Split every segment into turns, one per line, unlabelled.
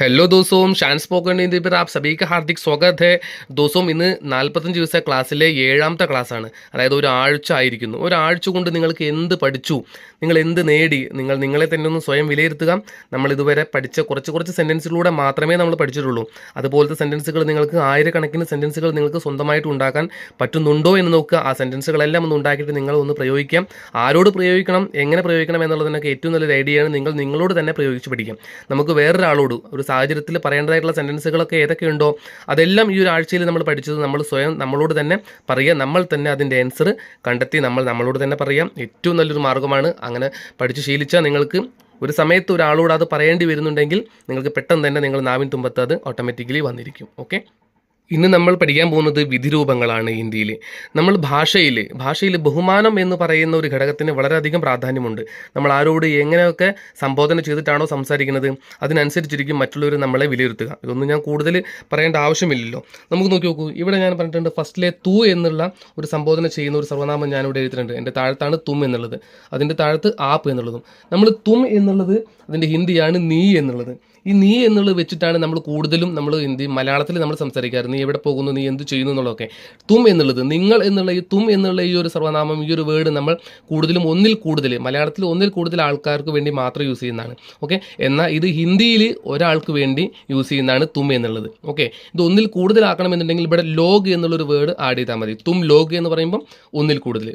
Hello ദോസോം Shaan spoken India app സബീക്ക് ഹാർദിക് സ്വാഗത് ഹേ ദിവസവും ഇന്ന് നാൽപ്പത്തഞ്ച് ദിവസത്തെ ക്ലാസ്സിലെ ഏഴാമത്തെ ക്ലാസ്സാണ് അതായത് ഒരാഴ്ച ആയിരിക്കുന്നു. ഒരാഴ്ച കൊണ്ട് നിങ്ങൾക്ക് എന്ത് പഠിച്ചു? നിങ്ങൾ എന്ത് നേടി? നിങ്ങൾ നിങ്ങളെ തന്നെ ഒന്ന് സ്വയം വിലയിരുത്തുക. നമ്മൾ ഇതുവരെ പഠിച്ച കുറച്ച് കുറച്ച് സെന്റൻസിലൂടെ മാത്രമേ നമ്മൾ പഠിച്ചിട്ടുള്ളൂ. അതുപോലത്തെ സെന്റൻസുകൾ നിങ്ങൾക്ക് ആയിരക്കണക്കിന് സെന്റൻസുകൾ നിങ്ങൾക്ക് സ്വന്തമായിട്ട് ഉണ്ടാക്കാൻ പറ്റുന്നുണ്ടോ എന്ന് നോക്കുക. ആ സെന്റൻസുകളെല്ലാം ഒന്ന് ഉണ്ടാക്കിയിട്ട് നിങ്ങൾ ഒന്ന് പ്രയോഗിക്കാം. ആരോട് പ്രയോഗിക്കണം? എങ്ങനെ പ്രയോഗിക്കണം എന്നുള്ളതിനൊക്കെ ഏറ്റവും നല്ലൊരു ഐഡിയയാണ് നിങ്ങൾ നിങ്ങളോട് തന്നെ പ്രയോഗിച്ച് പഠിക്കാം. നമുക്ക് വേറൊരാളോട് ഒരു സാഹചര്യത്തിൽ പറയേണ്ടതായിട്ടുള്ള സെന്റൻസുകളൊക്കെ ഏതൊക്കെയുണ്ടോ അതെല്ലാം ഈ ഒരു ആഴ്ചയിൽ നമ്മൾ പഠിച്ചത് നമ്മൾ സ്വയം നമ്മളോട് തന്നെ പറയുക. നമ്മൾ തന്നെ അതിന്റെ ആൻസർ കണ്ടെത്തി നമ്മൾ നമ്മളോട് തന്നെ പറയാം ഏറ്റവും നല്ലൊരു മാർഗമാണ് അങ്ങനെ പഠിച്ച് ശീലിച്ചാൽ നിങ്ങൾക്ക് ഒരു സമയത്ത് ഒരാളോട് അത് പറയേണ്ടി വരുന്നുണ്ടെങ്കിൽ നിങ്ങൾക്ക് പെട്ടെന്ന് തന്നെ നിങ്ങൾ നാവിൻ തുമ്പത്ത് അത് ഓട്ടോമാറ്റിക്കലി വന്നിരിക്കും. ഓക്കെ ഇന്ന് നമ്മൾ പഠിക്കാൻ പോകുന്നത് വിധിരൂപങ്ങളാണ് ഇന്ത്യയിൽ നമ്മൾ ഭാഷയിൽ ഭാഷയിൽ ബഹുമാനം എന്ന് പറയുന്ന ഒരു ഘടകത്തിന് വളരെയധികം പ്രാധാന്യമുണ്ട്. നമ്മൾ ആരോട് എങ്ങനെയൊക്കെ സംബോധന ചെയ്തിട്ടാണോ സംസാരിക്കുന്നത് അതിനനുസരിച്ചിരിക്കും മറ്റുള്ളവർ നമ്മളെ വിലയിരുത്തുക. ഇതൊന്നും ഞാൻ കൂടുതൽ പറയേണ്ട ആവശ്യമില്ലല്ലോ. നമുക്ക് നോക്കി നോക്കൂ ഇവിടെ ഞാൻ പറഞ്ഞിട്ടുണ്ട് ഫസ്റ്റിലെ തു എന്നുള്ള ഒരു സംബോധന ചെയ്യുന്ന ഒരു സർവനാമം ഞാൻ ഇവിടെ എഴുതിയിട്ടുണ്ട്. എന്റെ താഴത്താണ് തും എന്നുള്ളത്. അതിന്റെ താഴത്ത് ആപ്പ് എന്നുള്ളതും. നമ്മൾ തും എന്നുള്ളത് അതിന്റെ ഹിന്ദിയാണ് നീ എന്നുള്ളത്. ഈ നീ എന്നുള്ളത് വെച്ചിട്ടാണ് നമ്മൾ കൂടുതലും നമ്മൾ എന്ത് മലയാളത്തിൽ നമ്മൾ സംസാരിക്കാറ്. നീ എവിടെ പോകുന്നു നീ എന്ത് ചെയ്യുന്നു എന്നുള്ളതൊക്കെ. തും എന്നുള്ളത് നിങ്ങൾ എന്നുള്ള ഈ തും എന്നുള്ള ഈ ഒരു സർവനാമം ഈ ഒരു വേർഡ് നമ്മൾ കൂടുതലും ഒന്നിൽ കൂടുതൽ മലയാളത്തിൽ ഒന്നിൽ കൂടുതൽ ആൾക്കാർക്ക് വേണ്ടി മാത്രം യൂസ് ചെയ്യുന്നതാണ്. ഓക്കെ എന്നാൽ ഇത് ഹിന്ദിയിൽ ഒരാൾക്ക് വേണ്ടി യൂസ് ചെയ്യുന്നതാണ് തും എന്നുള്ളത്. ഓക്കെ ഇത് ഒന്നിൽ കൂടുതലാക്കണമെന്നുണ്ടെങ്കിൽ ഇവിടെ ലോഗ് എന്നുള്ളൊരു വേർഡ് ആഡ് ചെയ്താൽ മതി. തും ലോഗ് എന്ന് പറയുമ്പം ഒന്നിൽ കൂടുതൽ.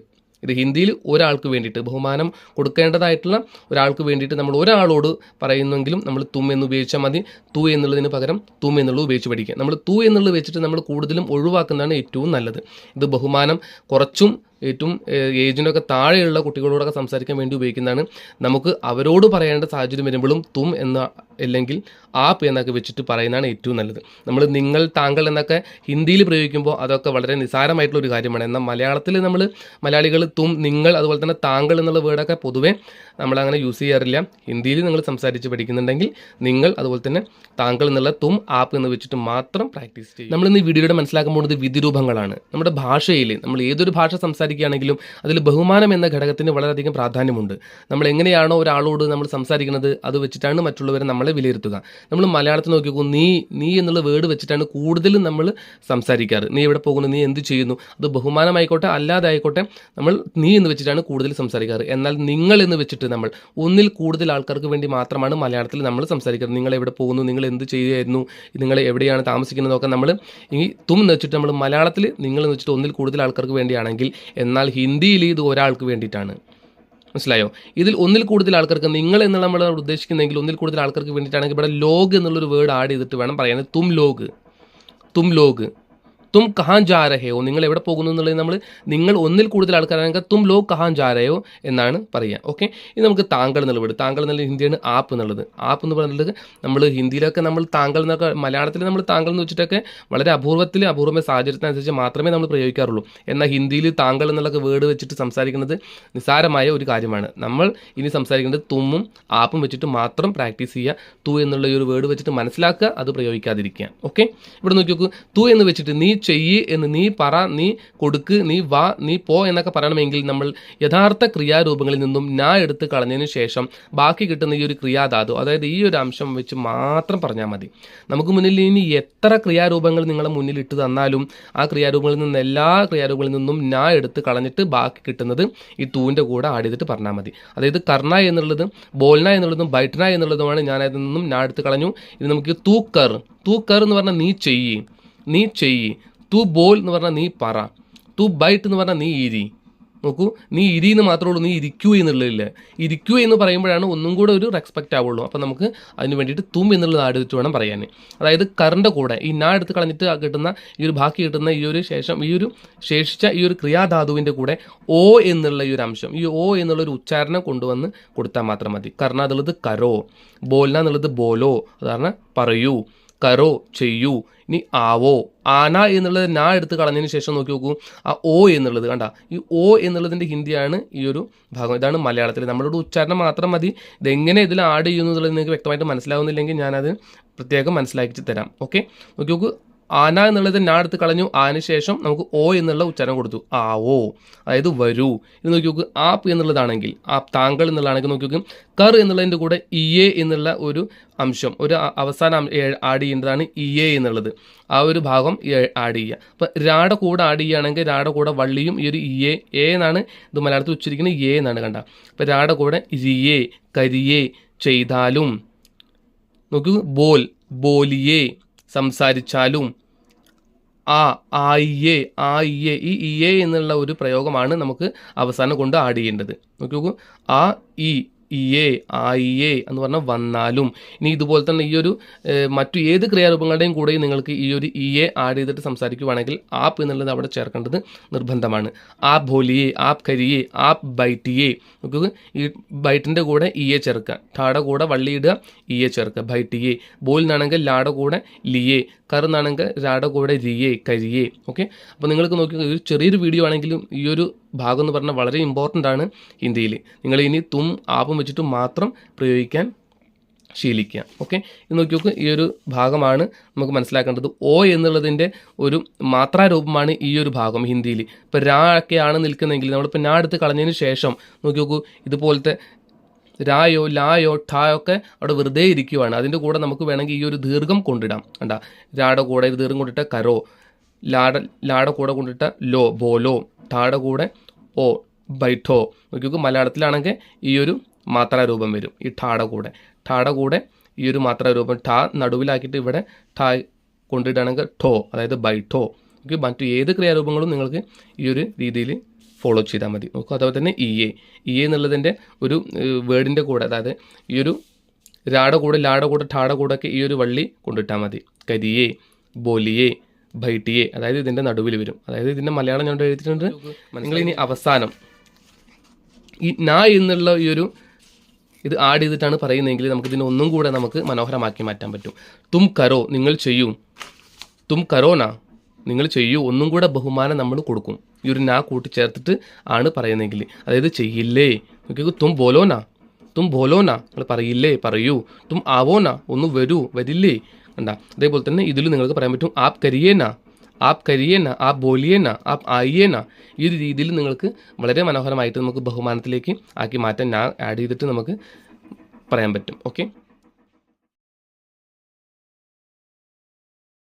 ഇത് ഹിന്ദിയിൽ ഒരാൾക്ക് വേണ്ടിയിട്ട് ബഹുമാനം കൊടുക്കേണ്ടതായിട്ടുള്ള ഒരാൾക്ക് വേണ്ടിയിട്ട് നമ്മൾ ഒരാളോട് പറയുന്നെങ്കിലും നമ്മൾ തും എന്ന് ഉപയോഗിച്ചാൽ മതി. തു എന്നുള്ളതിന് പകരം തും എന്നുള്ളത് ഉപയോഗിച്ച് പഠിക്കുക. നമ്മൾ തു എന്നുള്ളത് വെച്ചിട്ട് നമ്മൾ കൂടുതലും ഒഴിവാക്കുന്നതാണ് ഏറ്റവും നല്ലത്. ഇത് ബഹുമാനം കുറച്ചും ഏറ്റവും ഏജിനൊക്കെ താഴെയുള്ള കുട്ടികളോടൊക്കെ സംസാരിക്കാൻ വേണ്ടി ഉപയോഗിക്കുന്നതാണ്. നമുക്ക് അവരോട് പറയേണ്ട സാഹചര്യം വരുമ്പോഴും തും എന്ന അല്ലെങ്കിൽ ആപ്പ് എന്നൊക്കെ വെച്ചിട്ട് പറയുന്നതാണ് ഏറ്റവും നല്ലത്. നമ്മൾ നിങ്ങൾ താങ്കൾ എന്നൊക്കെ ഹിന്ദിയിൽ പ്രയോഗിക്കുമ്പോൾ അതൊക്കെ വളരെ നിസാരമായിട്ടുള്ള ഒരു കാര്യമാണ്. എന്നാൽ മലയാളത്തിൽ നമ്മൾ മലയാളികൾ തും നിങ്ങൾ അതുപോലെ തന്നെ താങ്കൾ എന്നുള്ള വേർഡൊക്കെ പൊതുവേ നമ്മളങ്ങനെ യൂസ് ചെയ്യാറില്ല. ഹിന്ദിയിൽ നിങ്ങൾ സംസാരിച്ച് പഠിക്കുന്നുണ്ടെങ്കിൽ നിങ്ങൾ അതുപോലെ തന്നെ താങ്കൾ എന്നുള്ള തും ആപ്പ് എന്ന് വെച്ചിട്ട് മാത്രം പ്രാക്ടീസ് ചെയ്യും നമ്മൾ ഇന്ന് വീഡിയോയുടെ മനസ്സിലാക്കാൻ പോകുന്നത് വിധിരൂപങ്ങളാണ്. നമ്മുടെ ഭാഷയിൽ നമ്മൾ ഏതൊരു ഭാഷ സംസാരിക്കുകയാണെങ്കിലും അതിൽ ബഹുമാനം എന്ന ഘടകത്തിന് വളരെയധികം പ്രാധാന്യമുണ്ട്. നമ്മൾ എങ്ങനെയാണോ ഒരാളോട് നമ്മൾ സംസാരിക്കുന്നത് അത് വെച്ചിട്ടാണ് മറ്റുള്ളവരെ നമ്മളെ വിലയിരുത്തുക. നമ്മൾ മലയാളത്തിൽ നോക്കി നോക്കൂ നീ നീ എന്നുള്ള വേർഡ് വെച്ചിട്ടാണ് കൂടുതലും നമ്മൾ സംസാരിക്കാറ്. നീ എവിടെ പോകുന്നു നീ എന്ത് ചെയ്യുന്നു? അത് ബഹുമാനമായിക്കോട്ടെ അല്ലാതെ ആയിക്കോട്ടെ നമ്മൾ നീ എന്ന് വെച്ചിട്ടാണ് കൂടുതൽ സംസാരിക്കാറ്. എന്നാൽ നിങ്ങൾ എന്ന് വെച്ചിട്ട് നമ്മൾ ഒന്നിൽ കൂടുതൽ ആൾക്കാർക്ക് വേണ്ടി മാത്രമാണ് മലയാളത്തിൽ നമ്മൾ സംസാരിക്കുന്നത്. നിങ്ങൾ എവിടെ പോകുന്നു നിങ്ങൾ എന്ത് ചെയ്യുമായിരുന്നു നിങ്ങൾ എവിടെയാണ് താമസിക്കുന്നതൊക്കെ നമ്മൾ ഈ തും എന്ന് വെച്ചിട്ട് നമ്മൾ മലയാളത്തിൽ നിങ്ങൾ എന്ന് വെച്ചിട്ട് ഒന്നിൽ കൂടുതൽ ആൾക്കാർക്ക് വേണ്ടിയാണെങ്കിൽ എന്നാൽ ഹിന്ദിയിൽ ഇത് ഒരാൾക്ക് വേണ്ടിയിട്ടാണ്. മനസ്സിലായോ? ഇതിൽ ഒന്നിൽ കൂടുതൽ ആൾക്കാർക്ക് നിങ്ങൾ എന്നുള്ള നമ്മൾ ഉദ്ദേശിക്കുന്നെങ്കിൽ ഒന്നിൽ കൂടുതൽ ആൾക്കാർക്ക് വേണ്ടിയിട്ടാണെങ്കിൽ ഇവിടെ ലോഗ് എന്നുള്ളൊരു വേർഡ് ആഡ് ചെയ്തിട്ട് വേണം പറയാൻ. തും ലോഗ്. തും ലോഗ്. തും കഹാൻ ജാ രഹയോ നിങ്ങൾ എവിടെ പോകുന്നു എന്നുള്ളത് നമ്മൾ നിങ്ങൾ ഒന്നിൽ കൂടുതൽ ആൾക്കാരാണെങ്കിൽ തും ലോ കഹാൻ ജാ രഹയോ എന്നാണ് പറയുക. ഓക്കെ ഇത് നമുക്ക് താങ്കൾ എന്നുള്ള വീട് താങ്കൾ എന്നുള്ള ഹിന്ദിയാണ് ആപ്പ് എന്നുള്ളത്. ആപ്പ് എന്ന് പറയുന്നത് നമ്മൾ ഹിന്ദിയിലൊക്കെ നമ്മൾ താങ്കൾ എന്നൊക്കെ മലയാളത്തിൽ നമ്മൾ താങ്കൾ എന്ന് വെച്ചിട്ടൊക്കെ വളരെ അപൂർവത്തിൽ അപൂർവ സാഹചര്യത്തിനനുസരിച്ച് മാത്രമേ നമ്മൾ പ്രയോഗിക്കാറുള്ളൂ. എന്നാൽ ഹിന്ദിയിൽ താങ്കൾ എന്നുള്ള വേർഡ് വെച്ചിട്ട് സംസാരിക്കുന്നത് നിസ്സാരമായ ഒരു കാര്യമാണ്. നമ്മൾ ഇനി സംസാരിക്കുന്നത് തുമ്മും ആപ്പും വെച്ചിട്ട് മാത്രം പ്രാക്ടീസ് ചെയ്യുക. തു എന്നുള്ള ഒരു വേർഡ് വെച്ചിട്ട് മനസ്സിലാക്കുക അത് പ്രയോഗിക്കാതിരിക്കുക. ഓക്കെ ഇവിടെ നോക്കി നോക്കൂ തു എന്ന് വെച്ചിട്ട് നീ ചെയ്യ് എന്ന് നീ പറ നീ കൊടുക്ക് നീ വാ നീ പോ എന്നൊക്കെ പറയണമെങ്കിൽ നമ്മൾ യഥാർത്ഥ ക്രിയാരൂപങ്ങളിൽ നിന്നും ഞാൻ എടുത്ത് കളഞ്ഞതിന് ശേഷം ബാക്കി കിട്ടുന്ന ഈ ഒരു ക്രിയാധാതു അതായത് ഈ ഒരു അംശം വെച്ച് മാത്രം പറഞ്ഞാൽ മതി. നമുക്ക് മുന്നിൽ ഇനി എത്ര ക്രിയാരൂപങ്ങൾ നിങ്ങളെ മുന്നിൽ ഇട്ട് തന്നാലും ആ ക്രിയാരൂപങ്ങളിൽ നിന്ന് എല്ലാ ക്രിയാരൂപങ്ങളിൽ നിന്നും ഞാൻ എടുത്ത് കളഞ്ഞിട്ട് ബാക്കി കിട്ടുന്നത് ഈ തൂവിന്റെ കൂടെ ആഡ് ചെയ്തിട്ട് പറഞ്ഞാൽ മതി. അതായത് കർണ എന്നുള്ളതും ബോൾന എന്നുള്ളതും ബൈറ്റ്ന എന്നുള്ളതുമാണ് ഞാൻ അതിൽ നിന്നും ഞാൻ എടുത്ത് കളഞ്ഞു. ഇത് നമുക്ക് തൂക്കർ തൂക്കർ എന്ന് പറഞ്ഞാൽ നീ ചെയ്യ് നീ ചെയ്യ് തൂ ബോൽ എന്ന് പറഞ്ഞാൽ നീ പറ. ടു ബൈറ്റ് എന്ന് പറഞ്ഞാൽ നീ ഇരി. നോക്കൂ നീ ഇരി എന്ന് മാത്രമേ ഉള്ളൂ നീ ഇരിക്കൂ എന്നുള്ളതില്ല. ഇരിക്കൂ എന്ന് പറയുമ്പോഴാണ് ഒന്നും കൂടെ ഒരു റെസ്പെക്റ്റ് ആവുള്ളൂ. അപ്പോൾ നമുക്ക് അതിന് വേണ്ടിയിട്ട് തും എന്നുള്ളത് വെച്ച് വേണം പറയാൻ. അതായത് കറിന്റെ കൂടെ. ഈ നാ എടുത്ത് കളഞ്ഞിട്ട് കിട്ടുന്ന ഈ ഒരു ബാക്കി കിട്ടുന്ന ഈ ഒരു ശേഷം ഈ ഒരു ശേഷിച്ച ഈ ഒരു ക്രിയാധാതുവിന്റെ കൂടെ ഓ എന്നുള്ള ഈ ഒരു അംശം ഈ ഓ എന്നുള്ള ഒരു ഉച്ചാരണം കൊണ്ടുവന്ന് കൊടുത്താൽ മാത്രം മതി. കർണ എന്നുള്ളത് കരോ ബോൽന എന്നുള്ളത് ബോലോ അതാണ് പറയൂ. കരോ ചെയ്യൂ. ഇനി ആവോ. ആന എന്നുള്ളത് നാ എടുത്ത് കളഞ്ഞതിന് ശേഷം നോക്കി നോക്കൂ. ആ ഓ എന്നുള്ളത് കണ്ട. ഈ ഓ എന്നുള്ളതിന്റെ ഹിന്ദിയാണ് ഈ ഒരു ഭാഗം. ഇതാണ് മലയാളത്തിൽ നമ്മളോട് ഉച്ചാരണം മാത്രം മതി. ഇതെങ്ങനെ ഇതിൽ ആഡ് ചെയ്യുന്നു എന്നുള്ളത് നിങ്ങൾക്ക് വ്യക്തമായിട്ട് മനസ്സിലാവുന്നില്ലെങ്കിൽ ഞാനത് പ്രത്യേകം മനസ്സിലാക്കി തരാം. ഓക്കെ നോക്കി നോക്കൂ. ആന എന്നുള്ളത് ഞാൻ എടുത്ത് കളഞ്ഞു. അതിന് ശേഷം നമുക്ക് ഓ എന്നുള്ള ഉച്ചാരണം കൊടുത്തു. ആ ഓ. അതായത് വരൂ. ഇത് നോക്കി നോക്ക്. ആപ്പ് എന്നുള്ളതാണെങ്കിൽ ആ താങ്കൾ എന്നുള്ളതാണെങ്കിൽ നോക്കി നോക്കും. കർ എന്നുള്ളതിന്റെ കൂടെ ഇ എ എന്നുള്ള ഒരു അംശം ഒരു അവസാന അവസാനം ആഡ് ചെയ്യേണ്ടതാണ് ഇ എ എന്നുള്ളത്. ആ ഒരു ഭാഗം ആഡ് ചെയ്യുക. അപ്പോൾ രാട കൂടെ ആഡ് ചെയ്യുകയാണെങ്കിൽ രാട കൂടെ വള്ളിയും ഈ ഒരു ഇ എ എ എന്നാണ് ഇത് മലയാളത്തിൽ ഉച്ചരിക്കുന്നത്. എ എന്നാണ് കണ്ട. അപ്പോൾ രാട കൂടെ രിയേ കരിയെ ചെയ്താലും നോക്കൂ. ബോൽ ബോലിയെ സംസാരിച്ചാലും ആ ആയിയേ ആയിയേ ഈ എ എന്നുള്ള ഒരു പ്രയോഗമാണ് നമുക്ക് അവസാനം കൊണ്ട് ആഡ് ചെയ്യേണ്ടത്. നോക്കി നോക്കൂ ആ ഇ ഇയേ എ എന്ന് പറഞ്ഞാൽ വന്നാലും. ഇനി ഇതുപോലെ തന്നെ ഈ ഒരു മറ്റു ഏത് ക്രിയാരൂപങ്ങളുടെയും കൂടെ നിങ്ങൾക്ക് ഈ ഒരു ഇയെ ആഡ് ചെയ്തിട്ട് സംസാരിക്കുവാണെങ്കിൽ ആപ്പ് എന്നുള്ളത് അവിടെ ചേർക്കേണ്ടത് നിർബന്ധമാണ്. ആപ്പ് ഭോലിയെ ആപ്പ് കരിയെ ആപ്പ് ബൈറ്റിയെ നോക്കുക ഈ ബൈറ്റിന്റെ കൂടെ ഇയെ ചേർക്കുക. ഠാടെ കൂടെ വള്ളിയിടുക ഇയെ ചേർക്കുക. ബൈറ്റിയെ ബോൽ എന്നാണെങ്കിൽ ലാടെ കൂടെ ലിയെ കറുന്നാണെങ്കിൽ രാടെ കൂടെ റിയെ കരിയെ ഓക്കെ? അപ്പോൾ നിങ്ങൾക്ക് നോക്കി ഒരു ചെറിയൊരു വീഡിയോ ആണെങ്കിലും ഈ ഒരു ഭാഗം എന്ന് പറഞ്ഞാൽ വളരെ ഇമ്പോർട്ടന്റ് ആണ് ഹിന്ദിയിൽ നിങ്ങൾ ഇനി തും ആപ്പും വെച്ചിട്ട് മാത്രം പ്രയോഗിക്കാൻ ശീലിക്കുക. ഓക്കെ ഇത് നോക്കി നോക്ക് ഈ ഒരു ഭാഗമാണ് നമുക്ക് മനസ്സിലാക്കേണ്ടത്. ഓ എന്നുള്ളതിന്റെ ഒരു മാത്രാരൂപമാണ് ഈ ഒരു ഭാഗം ഹിന്ദിയിൽ. ഇപ്പോൾ രാ ഒക്കെയാണ് നിൽക്കുന്നതെങ്കിൽ നമ്മളിപ്പോൾ ഞാൻ എടുത്ത് കളഞ്ഞതിന് ശേഷം നോക്കി നോക്കൂ ഇതുപോലത്തെ രായോ ലായോ ഠായോ ഒക്കെ അവിടെ വെറുതെ ഇരിക്കുവാണ്. അതിന്റെ കൂടെ നമുക്ക് വേണമെങ്കിൽ ഈ ഒരു ദീർഘം കൊണ്ടിടാം. കണ്ട? രാടെ കൂടെ ഒരു ദീർഘം കൊണ്ടിട്ട കരോ ലാട ലാടെ കൂടെ കൊണ്ടിട്ട ലോ ബോലോ ഠാടെ കൂടെ ഓ ബൈഠോ നോക്കി നോക്കൂ മലയാളത്തിലാണെങ്കിൽ ഈ ഒരു മാത്രാരൂപം വരും. ഈ ഠാടെ കൂടെ. ഠാടെ കൂടെ ഈ ഒരു മാത്രാരൂപം ഠാ നടുവിലാക്കിയിട്ട് ഇവിടെ ഠാ കൊണ്ടിട്ടാണെങ്കിൽ ഠോ അതായത് ബൈഠോ. ഓക്കെ മറ്റു ഏത് ക്രിയാരൂപങ്ങളും നിങ്ങൾക്ക് ഈ ഒരു രീതിയിൽ ഫോളോ ചെയ്താൽ മതി. നോക്കൂ അതുപോലെ തന്നെ ഇ എ. ഇ എ എന്നുള്ളതിന്റെ ഒരു വേർഡിന്റെ കൂടെ അതായത് ഈ ഒരു രാട കൂടെ ലാട കൂടെ ഠാട കൂടെ ഒക്കെ ഈ ഒരു വള്ളി കൊണ്ടിട്ടാൽ മതി. കരിയേ ബോലിയേ ബൈട്ടിയേ അതായത് ഇതിന്റെ നടുവിൽ വരും. അതായത് ഇതിന്റെ മലയാളം ഞാൻ എഴുതിയിട്ടുണ്ട്. നിങ്ങൾ ഇനി അവസാനം ഈ നാ എന്നുള്ള ഈ ഒരു ഇത് ആഡ് ചെയ്തിട്ടാണ് പറയുന്നതെങ്കിൽ നമുക്ക് ഇതിനെ ഒന്നും കൂടെ നമുക്ക് മനോഹരമാക്കി മാറ്റാൻ പറ്റും. തും കരോ നിങ്ങൾ ചെയ്യൂ. തും കരോന നിങ്ങൾ ചെയ്യൂ. ഒന്നും കൂടെ ബഹുമാനം നമ്മൾ കൊടുക്കും. ഈ ഒരു നാ കൂട്ടിച്ചേർത്തിട്ട് ആണ് പറയുന്നതെങ്കിൽ. അതായത് ചെയ്യില്ലേ. നോക്കിയത് തും ബോലോന തും ബോലോന നിങ്ങൾ പറയില്ലേ പറയൂ. തും ആവോന ഒന്ന് വരൂ വരില്ലേ. കണ്ട അതേപോലെ തന്നെ ഇതിൽ നിങ്ങൾക്ക് പറയാൻ പറ്റും ആപ്പ് കരിയേന ആപ്പ് കരിയേന ആപ്പ് ബോലിയേന ആപ്പ് ആയിയേന. ഈ ഒരു രീതിയിൽ നിങ്ങൾക്ക് വളരെ മനോഹരമായിട്ട് നമുക്ക് ബഹുമാനത്തിലേക്ക് ആക്കി മാറ്റാൻ ഞാൻ ആഡ് ചെയ്തിട്ട് നമുക്ക് പറയാൻ പറ്റും. ഓക്കെ